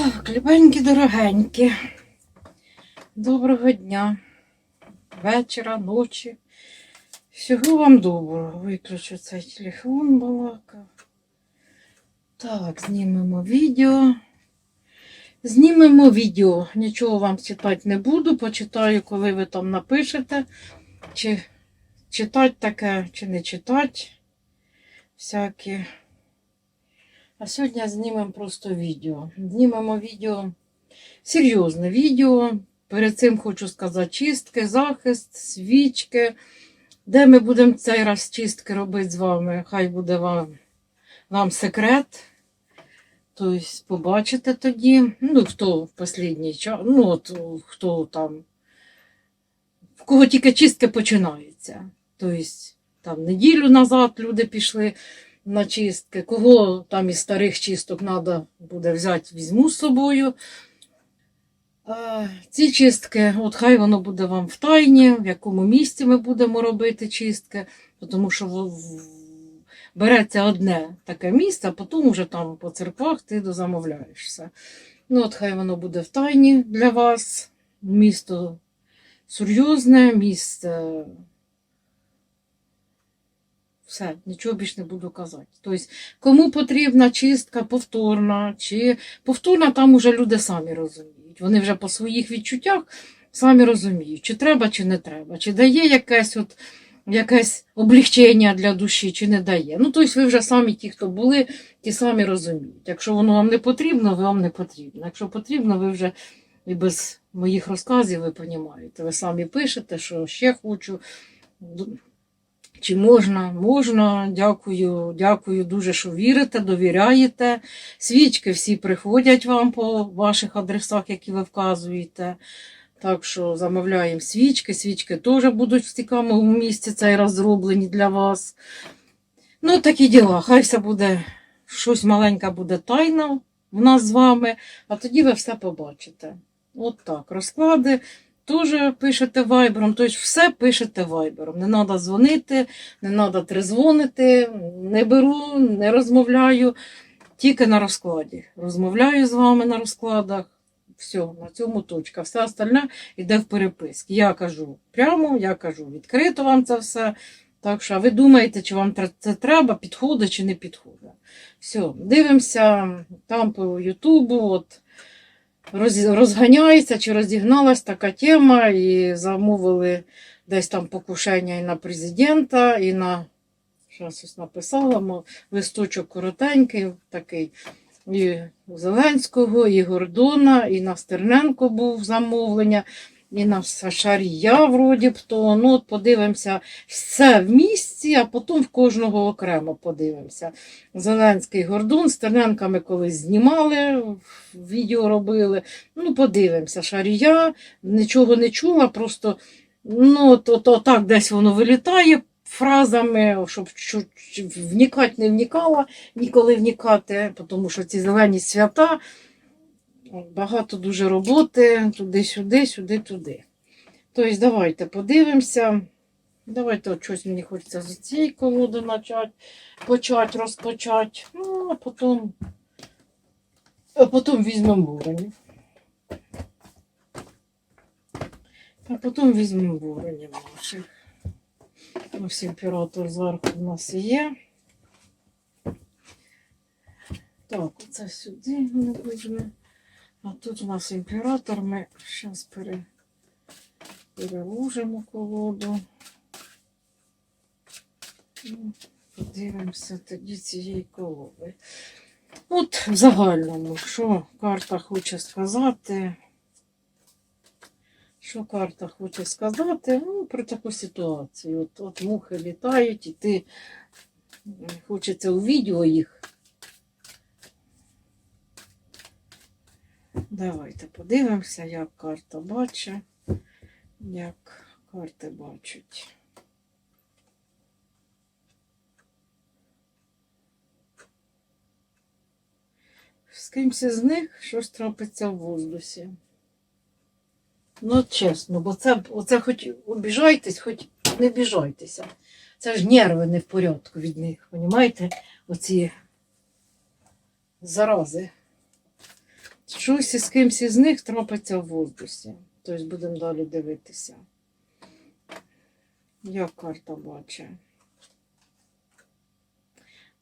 Так, любенькі, дорогенькі. Доброго дня, вечора, ночі. Всього вам доброго. Виключу цей телефон балакав. Так, знімемо відео. Знімемо відео. Нічого вам читати не буду. Почитаю, коли ви там напишете. Чи читати таке, чи не читати. Всякі. А сьогодні знімемо просто відео. Знімемо відео, серйозне відео. Перед цим хочу сказати чистки, захист, свічки. Де ми будемо цей раз чистки робити з вами? Хай буде вам, вам секрет. Тобто побачите тоді. Ну, хто в останній час, ну, от хто там, в кого тільки чистки починаються. Тобто, там неділю назад люди пішли на чистки. Кого там із старих чисток треба буде взяти, візьму з собою. Ці чистки, от хай воно буде вам в тайні, в якому місці ми будемо робити чистки, тому що береться одне таке місце, а потім вже там по церквах ти дозамовляєшся. Ну, от хай воно буде в тайні для вас. Місто серйозне, місце все, нічого більше не буду казати. Тобто, кому потрібна чистка повторна, чи повторна, там уже люди самі розуміють. Вони вже по своїх відчуттях самі розуміють, чи треба, чи не треба, чи дає якесь от, якесь облегчення для душі, чи не дає. Ну, тобто, ви вже самі ті, хто були, ті самі розуміють. Якщо воно вам не потрібно, ви вам не потрібно. Якщо потрібно, ви вже і без моїх розказів ви розумієте. Ви самі пишете, що ще хочу. Чи можна? Можна. Дякую, дякую дуже, що вірите, довіряєте. Свічки всі приходять вам по ваших адресах, які ви вказуєте. Так що замовляємо свічки. Свічки теж будуть в цікавому місці цей раз зроблені для вас. Ну, такі діла. Хай все буде щось маленьке буде тайна в нас з вами, а тоді ви все побачите. От так. Розклади теж пишете вайбером, тобто все пишете вайбером. Не треба дзвонити, не треба трезвонити, не беру, не розмовляю, тільки на розкладі. Розмовляю з вами на розкладах. Все, на цьому точка. Все остальне йде в переписки. Я кажу прямо, я кажу відкрито вам це все. Так що, а ви думаєте, чи вам це треба, підходить чи не підходить. Все, дивимося там по Ютубу. От, розганяється чи розігналась така тема, і замовили десь там покушення і на президента, і на щось ось написала, мов, листочок коротенький, такий. І Зеленського, і Гордона, і на Стерненко був замовлення, і на Шарія, вроді б то. Ну, от подивимося все в місці, а потім в кожного окремо подивимося. Зеленський Гордон, Стерненка ми колись знімали, відео робили. Ну, подивимося, Шарія, нічого не чула, просто ну, то, то так десь воно вилітає фразами, щоб вникати не вникала, ніколи вникати, тому що ці зелені свята, багато дуже роботи, туди-сюди, сюди-туди. Тобто, давайте подивимося. Давайте от щось мені хочеться з цієї колоди почати, почати, розпочати. Ну, а потім, а потім візьмемо воронів. А потім візьмемо воронів наших. Ось імператор зверху у нас є. Так, оце сюди ми візьмемо. А тут у нас імператор. Ми зараз пере... переложимо колоду. Ну, Подивимося тоді цієї колоди. От в загальному, що карта хоче сказати. Що карта хоче сказати ну, про таку ситуацію. От, от мухи літають, і ти хочеться у відео їх. Давайте подивимося, як карта бачить, як карти бачать. З кимсь із них щось трапиться в воздусі. Ну, чесно, бо це, оце хоч обіжайтесь, хоч не біжайтеся. Це ж нерви не в порядку від них, розумієте? Оці зарази. Щось із кимсь із них трапиться в воздусі. Тобто будемо далі дивитися. Як карта бачить.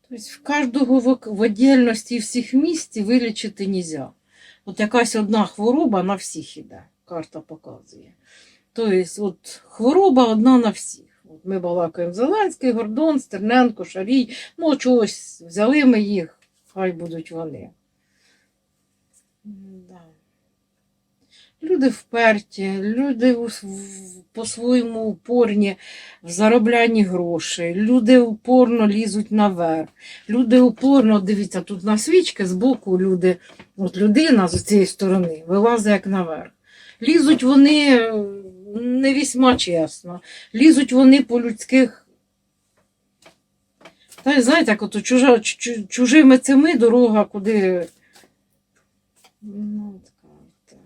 Тобто в кожного в, в отдельності всіх місць вилічити не можна. От якась одна хвороба на всіх іде, карта показує. Тобто, от хвороба одна на всіх. От ми балакаємо Зеленський, Гордон, Стерненко, Шарій. Ну, чогось взяли ми їх, хай будуть вони. Да. Люди вперті, люди по-своєму упорні в зароблянні грошей, люди упорно лізуть наверх, люди упорно, дивіться, тут на свічки збоку люди, от людина з цієї сторони вилазить як наверх. Лізуть вони не вісьма чесно, лізуть вони по людських. Та знаєте, як ото чужа, чужими цими дорога, куди. Ну, карта.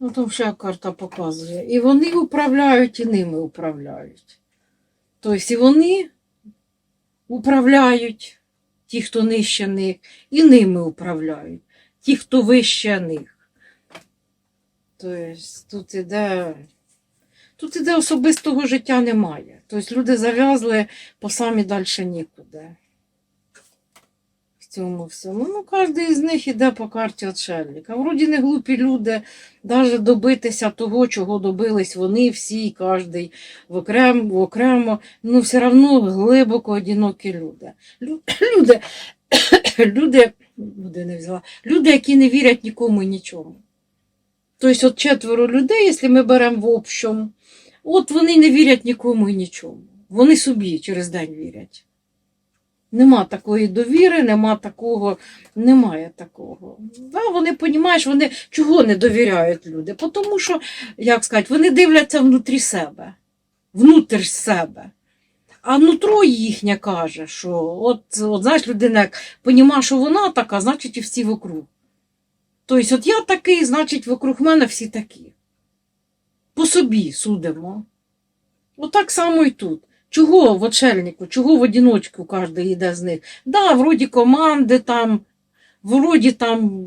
Ну, там ще карта показує. І вони управляють, і ними управляють. Тобто і вони управляють ті, хто нижче них, і ними управляють, ті, хто вище них. Тобто тут іде, тут іде особистого життя немає. Тобто люди зав'язли по самі далі нікуди. В цьому всьому. Ну, кожен із них іде по карті отшельника. Вроді не глупі люди, навіть добитися того, чого добились вони всі, кожен в окремо, ну все одно глибоко одинокі люди. Лю- Люди, люди, люди не взяла, люди, які не вірять нікому і нічому. Тобто, от четверо людей, якщо ми беремо в общому, от вони не вірять нікому і нічому. Вони собі через день вірять. Нема такої довіри, нема такого, немає такого. Да, вони, понімаєш, вони чого не довіряють люди? Тому що, як сказати, вони дивляться внутрі себе, внутрь себе. А нутро їхнє каже, що от, от знаєш, людина як понімає, що вона така, значить і всі вокруг. Тобто, от я такий, значить, вокруг мене всі такі. Собі судимо. Отак само і тут. Чого в отшельнику, чого в одиночку кожен йде з них? Да, вроді команди там, вроді там,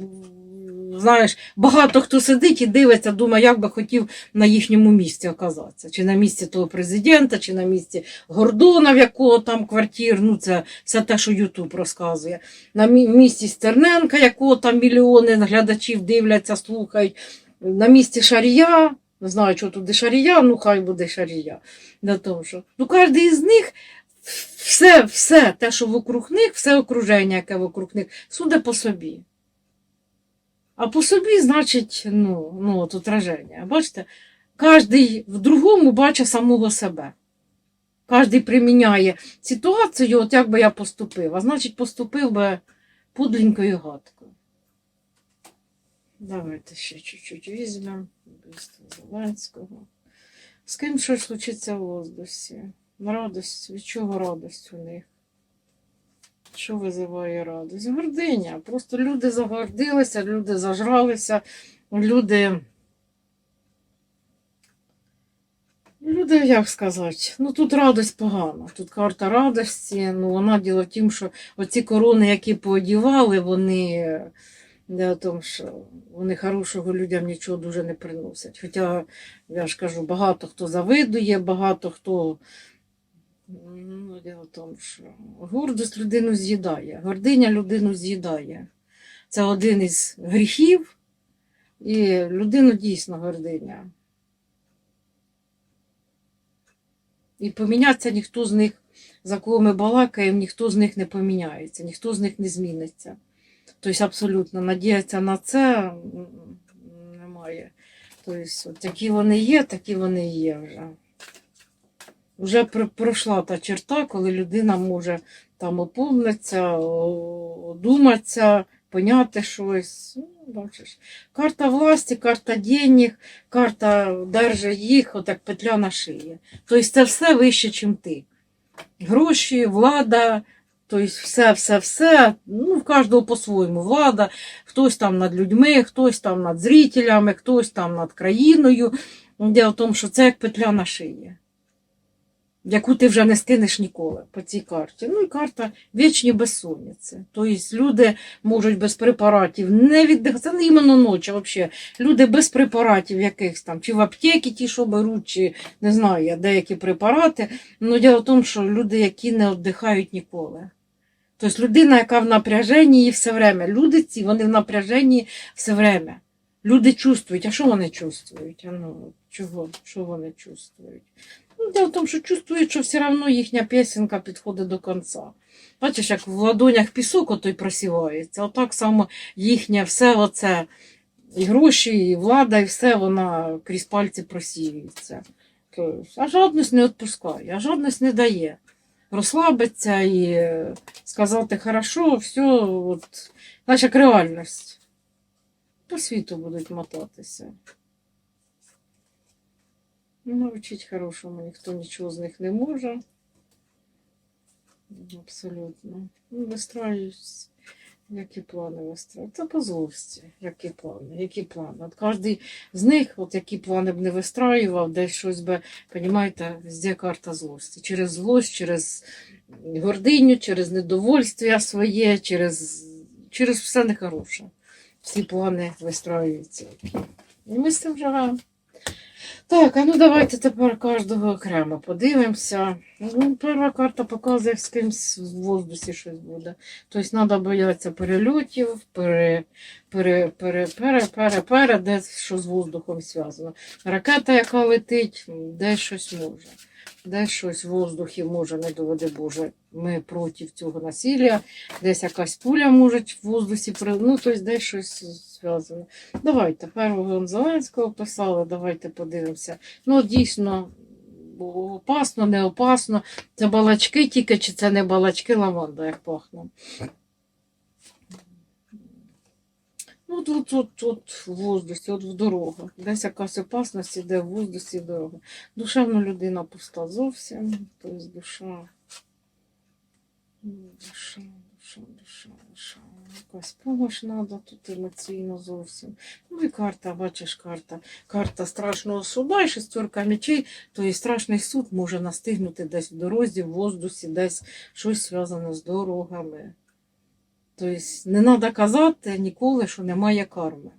знаєш, багато хто сидить і дивиться, думає, як би хотів на їхньому місці оказатися. Чи на місці того президента, чи на місці Гордона, в якого там квартир, ну це все те, що Ютуб розказує. На місці Стерненка, якого там мільйони глядачів дивляться, слухають. На місці Шарія, не знаю, що туди Шарія, ну хай буде Шарія. На тому, що, ну, кожен із них все, все те, що вокруг них, все окруження, яке вокруг них, суде по собі. А по собі, значить, ну, ну от отраження. Бачите, кожен в другому бачить самого себе. Кожен приміняє ситуацію, от як би я поступив, а значить, поступив би пудленькою гадкою. Давайте ще чуть-чуть візьмемо. Вбивство Зеленського. З ким щось случиться в воздусі? Радость, від чого радость у них? Що визиває радість? Гординя. Просто люди загордилися, люди зажралися, люди. Люди, як сказати, ну тут радость погана. Тут карта радості. Ну, вона діло в тім, що оці корони, які поодівали, вони не в тому, що вони хорошого людям нічого дуже не приносять. Хоча, я ж кажу, багато хто завидує, багато хто. Ну, діло в тому, що гордость людину з'їдає, гординя людину з'їдає. Це один із гріхів, і людину дійсно гординя. І помінятися ніхто з них, за кого ми балакаємо, ніхто з них не поміняється, ніхто з них не зміниться. Тобто абсолютно надіятися на це немає. Тобто, от які вони є, такі вони і є вже. Вже пройшла та черта, коли людина може там оповнитися, одуматися, поняти щось. Ну, бачиш. Карта власті, карта денег, карта держи їх, отак петля на шиї. Тобто це все вище, ніж ти. Гроші, влада, тобто все, все, все. Ну, в кожного по-своєму влада, хтось там над людьми, хтось там над зрителями, хтось там над країною. Діло в тому, що це як петля на шиї. яку ти вже не скинеш ніколи по цій карті. Ну і карта вічні безсонниці. Тобто люди можуть без препаратів не віддихати. Це не іменно ночі, взагалі. Люди без препаратів якихось там, чи в аптеки ті, що беруть, чи не знаю я, деякі препарати. Ну, діло в тому, що люди, які не віддихають ніколи. Тобто людина, яка в напряженні і все время. Люди ці, вони в напряженні все время. Люди чувствують. А що вони чувствують? А ну, чого? Що вони чувствують? Ну, дело в тому, що чувствують, що все одно їхня пісенька підходить до кінця. Бачиш, як в ладонях пісок отой просівається, отак само їхнє все оце, і гроші, і влада, і все вона крізь пальці просіюється. А жадність не відпускає, а жадність не дає. Розслабитися і сказати хорошо, все, от, наша реальність. По світу будуть мотатися. Ну, Навчить хорошому ніхто нічого з них не може. Абсолютно. Ну, вистраюсь, які плани вистраюють. Це по злості, які плани, які плани. От кожен з них, от які плани б не вистраював, десь щось би, розумієте, везде карта злості. Через злость, через гординю, через недовольство своє, через, через все нехороше. Всі плани вистраюються. І ми з цим живемо. Так, а ну давайте тепер кожного окремо подивимося. Ну, перша карта показує, з кимсь в воздусі щось буде. Тобто треба боятися перельотів, пере, пере, пере, пере, пере, пере, де що з воздухом зв'язано. Ракета, яка летить, де щось може. Де щось в воздухі може, не доведе Боже. Ми проти цього насилля, десь якась пуля може в воздусі, ну, тобто десь щось зв'язано. Давайте, первого Зеленського писали, давайте подивимося. Ну, дійсно, опасно, не опасно. Це балачки тільки, чи це не балачки лаванда, як пахне. Ну, тут, тут, тут в воздусі, от в дорогах. Десь якась опасність іде в воздусі дорога. Душевна людина пуста зовсім. Тобто душа. Душа, душа, душа, душа. Якась помощь треба тут емоційно зовсім. Ну і карта, бачиш, карта. Карта страшного суда і шестерка мечей, то і страшний суд може настигнути десь в дорозі, в воздусі, десь щось зв'язане з дорогами. Тобто не треба казати ніколи, що немає карми.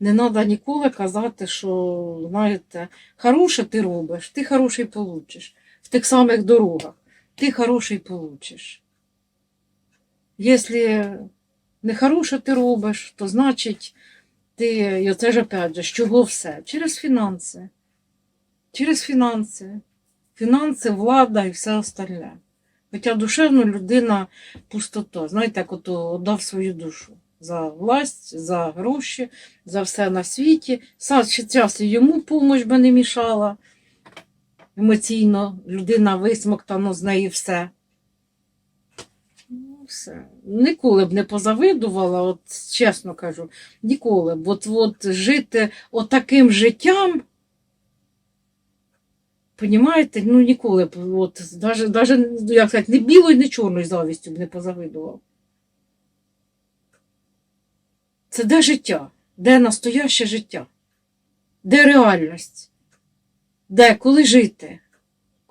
Не треба ніколи казати, що, знаєте, хороше ти робиш, ти хороший получиш. В тих самих дорогах ти хороший получиш. Якщо не хороше ти робиш, то значить ти, і оце ж опять же, з чого все? Через фінанси. Через фінанси. Фінанси, влада і все остальне. Хоча душевно людина пустота. Знаєте, як ото віддав свою душу за власть, за гроші, за все на світі. Зараз йому помощь би не мішала. Емоційно людина висмоктано з неї все. Ніколи б не позавидувала, от чесно кажу, ніколи б. От, от жити отаким життям. Понімаєте, ну ніколи б, от, даже, як сказати, не білою, не чорною завістю б не позавидував. Це де життя? Де настояще життя? Де реальність? Де коли жити?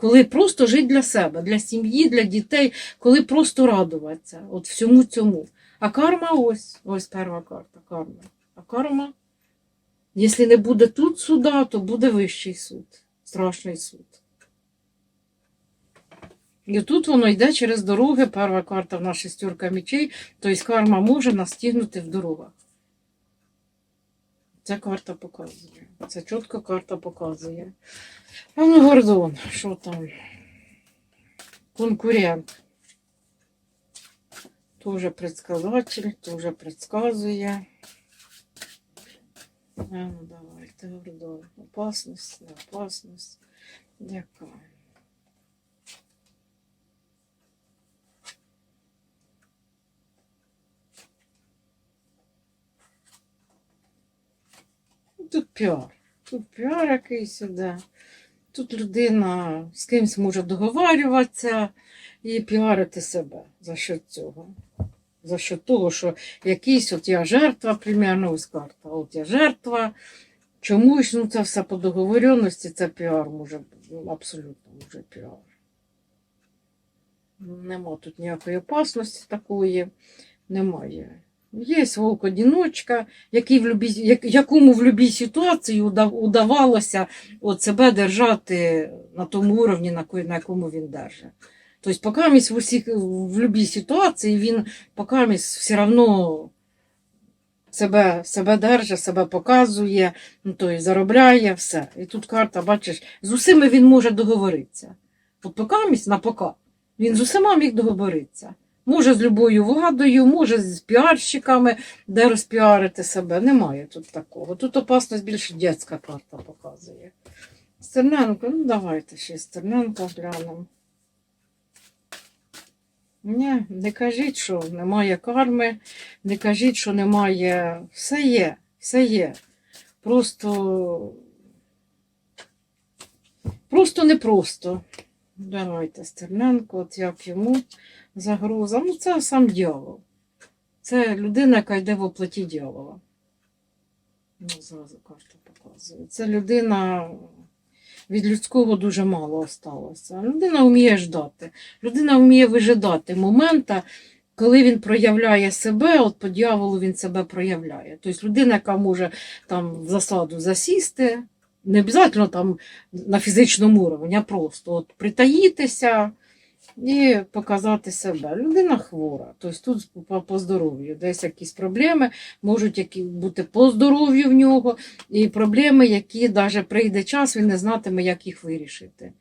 Коли просто жити для себе, для сім'ї, для дітей, коли просто радуватися от всьому цьому. А карма ось, ось перша карта, карма. А карма, якщо не буде тут суда, то буде вищий суд, страшний суд. І тут воно йде через дороги, перша карта в нас шестерка мечей, тобто карма може настигнути в дорогах. Ця карта показує. Це чітко карта показує. А ну, Гордон, що там? Конкурент. Тоже предсказатель, тоже предсказує. А ну давайте, Гордон. Опасність, не опасність. Яка? Тут піар. Тут піар якийсь іде. Тут людина з кимось може договарюватися і піарити себе за що цього. За що того, що якийсь от я жертва, примерно ось карта. От я жертва, чомусь, ну це все по договоренності, це піар може, ну, абсолютно може піар. Нема тут ніякої опасності такої, немає. Є вовк одіночка, який в любій, якому в будь-якій ситуації удавалося от себе держати на тому уровні, на, якому він держить. Тобто, поки в, усіх, в будь-якій ситуації він поки все одно себе, себе держить, себе показує, ну, тобто, заробляє все. І тут карта, бачиш, з усіми він може договоритися. От поки на пока. Він з усіма міг договоритися. Може з любою владою, може з піарщиками, де розпіарити себе. Немає тут такого. Тут опасність більше дитяча карта показує. Стерненко, ну давайте ще Стерненко глянемо. Ні, не кажіть, що немає карми, не кажіть, що немає. Все є, все є. Просто. Просто непросто. Давайте Стерненко, от як йому загроза. Ну, це сам дьявол. Це людина, яка йде в оплаті дьявола. Ну, зразу карта показує. Це людина. Від людського дуже мало осталося. Людина вміє ждати. Людина вміє вижидати момента, коли він проявляє себе, от по дьяволу він себе проявляє. Тобто людина, яка може там в засаду засісти, не обов'язково там на фізичному уровні, а просто от притаїтися і показати себе. Людина хвора. Тобто тут по, по здоров'ю, десь якісь проблеми можуть які бути по здоров'ю в нього, і проблеми, які навіть прийде час, він не знатиме, як їх вирішити.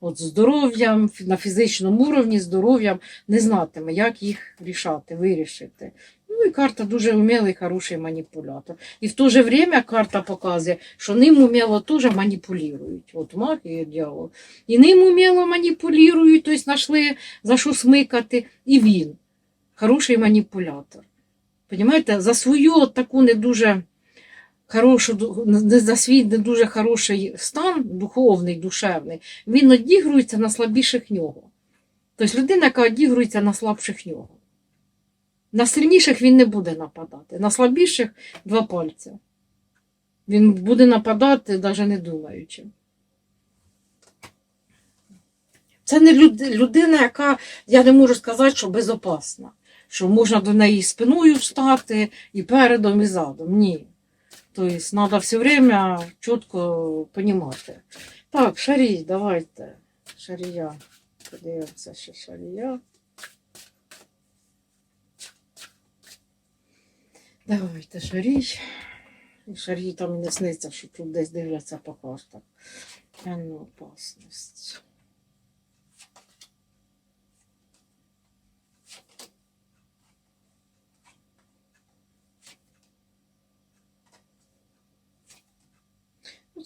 От здоров'ям, на фізичному уровні, здоров'ям не знатиме, як їх рішати, вирішити. Ну і карта дуже вмілий, хороший маніпулятор. І в то же время карта показує, що ним уміло теж маніпулюють. От маг і дьявол. І ним уміло маніпулюють, тобто знайшли за що смикати. І він хороший маніпулятор. Понімаєте, за свою таку не дуже хорошу, за свій не дуже хороший стан, духовний, душевний, він одігрується на слабіших нього. Тобто людина, яка одігрується на слабших нього. На сильніших він не буде нападати, на слабіших два пальця. Він буде нападати, навіть не думаючи. Це не люд- людина, яка, я не можу сказати, що безопасна, що можна до неї спиною встати і передом, і задом. Ні. Тобто треба все время чітко розуміти. Так, шарій, давайте. Шарія. Подивимося ще шарія. Давайте шарій. І шарій там не сниться, що тут десь дивляться по картах. Ну, опасність.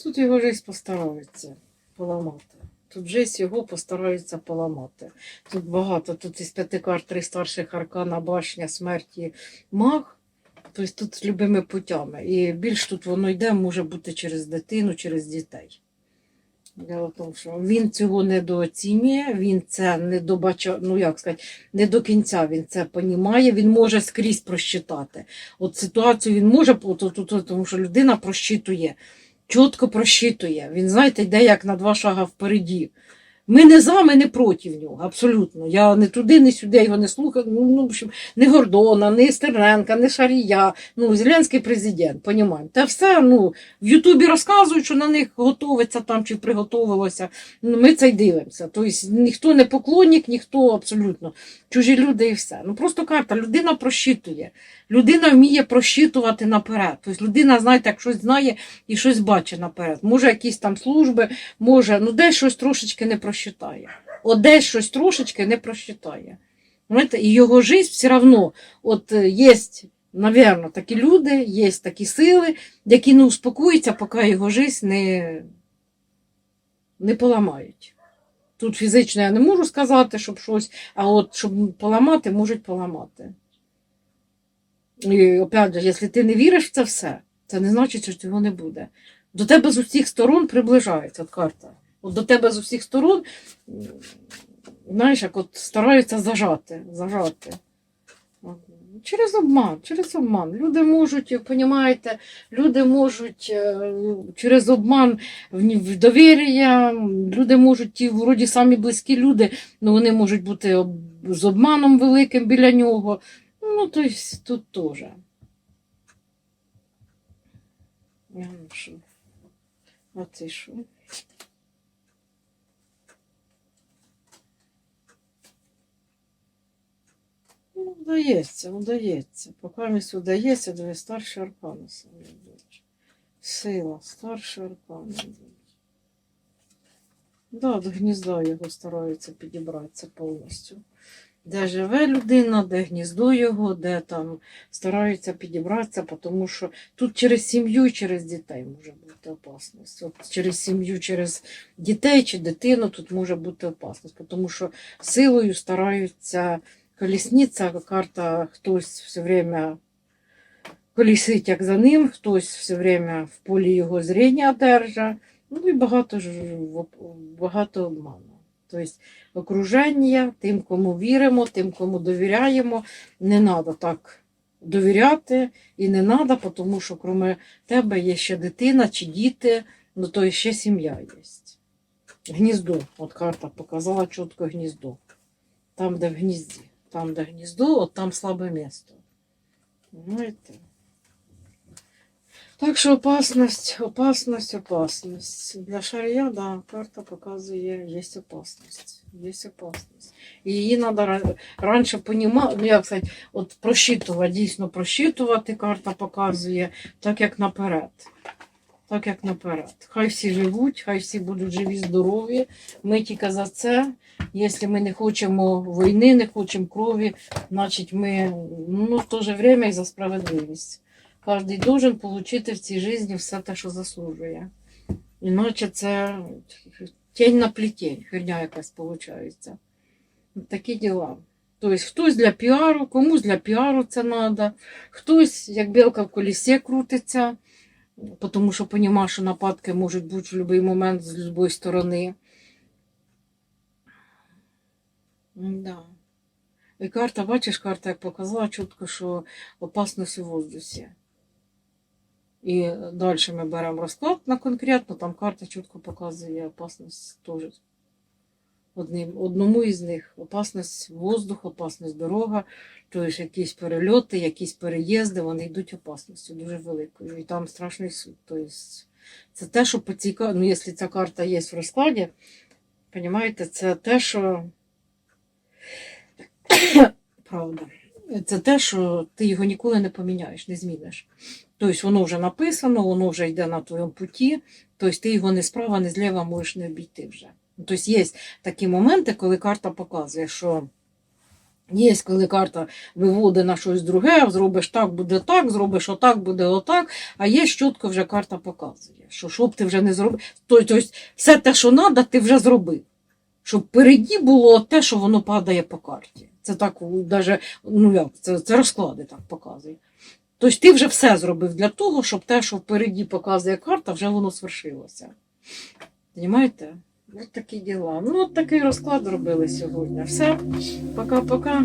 Тут його жизнь постараються поламати. Тут жизнь його постараються поламати. Тут багато, тут із п'яти карт три старших аркана, башня, смерті, маг. Тобто тут з любими путями. І більш тут воно йде, може бути через дитину, через дітей. Дело в тому, що він цього недооцінює, він це не добача, ну як сказати, не до кінця він це понімає, він може скрізь просчитати. От ситуацію він може, тому що людина просчитує, чітко просчитує. Він, знаєте, йде як на два шага впереді. Ми не за, ми не проти нього, абсолютно. Я не туди, не сюди його не слухаю. Ну, ну, в общем, не Гордона, не Стерненка, не Шарія. Ну, Зеленський президент, понімаємо. Та все, ну, в Ютубі розказують, що на них готовиться там чи приготовилося. Ну, ми це й дивимося. Тобто ніхто не поклонник, ніхто абсолютно. Чужі люди і все. Ну просто карта, людина просчитує. Людина вміє просчитувати наперед. Тобто людина, знаєте, як щось знає і щось бачить наперед. Може, якісь там служби, може, ну десь щось трошечки не просчитає. От десь щось трошечки не просчитає. Знаєте, і його життя все одно, от е, є, напевно, такі люди, є такі сили, які не успокоюються, поки його життя не, не поламають. Тут фізично я не можу сказати, щоб щось, а от щоб поламати, можуть поламати. І опять же, якщо ти не віриш в це все, це не значить, що цього не буде. До тебе з усіх сторон приближається от карта. От до тебе з усіх сторон, знаєш, як от стараються зажати. зажати. Через обман, через обман. Люди можуть, понімаєте, люди можуть е, через обман в, довір'я, люди можуть ті вроді самі близькі люди, але вони можуть бути з обманом великим біля нього. Ну, то есть тут теж. Я ну що? А ти що? Ну, вдається, вдається. Поки місць вдається, дві старші аркани йдуть. Сила, старші аркани. Да, до гнізда його стараються підібратися повністю. Де живе людина, де гніздо його, де там стараються підібратися, тому що тут через сім'ю через дітей може бути опасність. От через сім'ю, через дітей чи дитину тут може бути опасність, тому що силою стараються колісниця, карта хтось все время колісить як за ним, хтось все время в полі його зріння держа. Ну і багато багато обману. Тобто окруження, тим, кому віримо, тим, кому довіряємо, не треба так довіряти і не треба, тому що крім тебе є ще дитина чи діти, ну то ще сім'я є. Гніздо. От карта показала чітко гніздо. Там, де в гнізді. Там, де гніздо, от там слабе місто. Знаєте? Так що опасність, опасність, опасність. Для шарія, да, карта показує, є опасність. Є опасність. І її треба раніше понімати, ну як сказати, от просчитувати, дійсно просчитувати, карта показує, так як наперед. Так як наперед. Хай всі живуть, хай всі будуть живі, здорові. Ми тільки за це. Якщо ми не хочемо війни, не хочемо крові, значить ми ну, в то же время і за справедливість. Кожен должен отримати в цій житті все те, що заслужує. Іначе це тінь на плетень, херня якась виходить. Такі діла. Тобто хтось для піару, комусь для піару це треба, хтось, як білка в колісі, крутиться, тому що розуміє, що нападки можуть бути в будь-який момент з будь-якої сторони. Да. І карта, бачиш, карта як показала чітко, що опасність у воздусі. І далі ми беремо розклад на конкретно, там карта чітко показує опасність теж. Одним, одному із них опасність воздух, опасність дорога, тобто якісь перельоти, якісь переїзди, вони йдуть опасністю дуже великою. І там страшний суд. Тобто це те, що по цій ну якщо ця карта є в розкладі, розумієте, це те, що правда. Це те, що ти його ніколи не поміняєш, не зміниш. Тобто воно вже написано, воно вже йде на твоєму путі, тобто ти його не справа, не зліва можеш не обійти вже. Тобто є такі моменти, коли карта показує, що є, коли карта виводить на щось друге, зробиш так, буде так, зробиш отак, буде отак, а є чітко вже карта показує, що що б ти вже не зробив. Тобто все те, що треба, ти вже зробив. Щоб впереді було те, що воно падає по карті. Це так, даже, ну як, це, це розклади так показує. Тобто ти вже все зробив для того, щоб те, що впереді показує карта, вже воно свершилося. Понімаєте? Ось такі діла. Ну, от такий розклад робили сьогодні. Все, пока-пока.